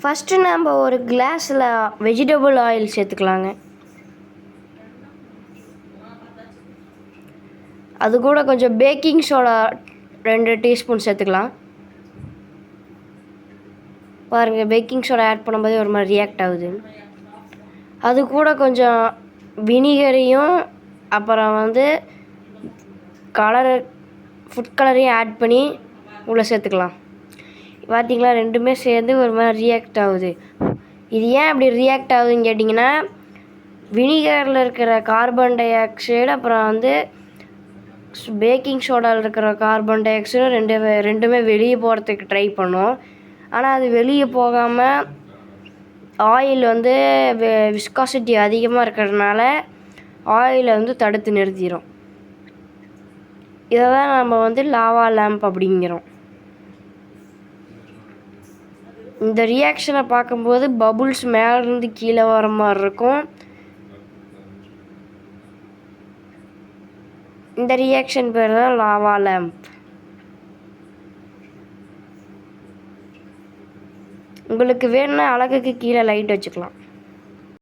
First நம்ம ஒரு கிளாஸில் வெஜிடபிள் ஆயில் சேர்த்துக்கலாங்க. அது கூட கொஞ்சம் பேக்கிங் சோடா ரெண்டு டீஸ்பூன் சேர்த்துக்கலாம். பாருங்கள் பேக்கிங் சோடா ஆட் பண்ணும்போதே ஒரு மாதிரி ரியாக்ட் ஆகுது. அது கூட கொஞ்சம் வினிகரையும் அப்புறம் வந்து கலர் ஃபுட் கலரையும் ஆட் பண்ணி உள்ளே சேர்த்துக்கலாம். பார்த்தீங்களா ரெண்டுமே சேர்ந்து ஒரு மாதிரி ரியாக்ட் ஆகுது. இது ஏன் அப்படி ரியாக்ட் ஆகுதுன்னு கேட்டிங்கன்னா வினிகரில் இருக்கிற கார்பன் டை ஆக்சைடு அப்புறம் வந்து பேக்கிங் சோடாவில் இருக்கிற கார்பன் டை ஆக்சைடு ரெண்டு ரெண்டுமே வெளியே போகிறதுக்கு ட்ரை பண்ணும். ஆனால் அது வெளியே போகாமல் ஆயில் வந்து விஸ்காசிட்டி அதிகமாக இருக்கிறதுனால ஆயிலை வந்து தடுத்து நிறுத்திடும் இதை தான் நம்ம வந்து லாவா லேம்ப் அப்படிங்கிறோம். இந்த ரியாக்ஷனை பார்க்கும்போது பபுள்ஸ் மேலேருந்து கீழே வர மாதிரி இருக்கும். இந்த ரியாக்ஷன் பேர் தான் லாவா லேம்ப் உங்களுக்கு வேணும்னா அழகுக்கு கீழே லைட் வச்சுக்கலாம்.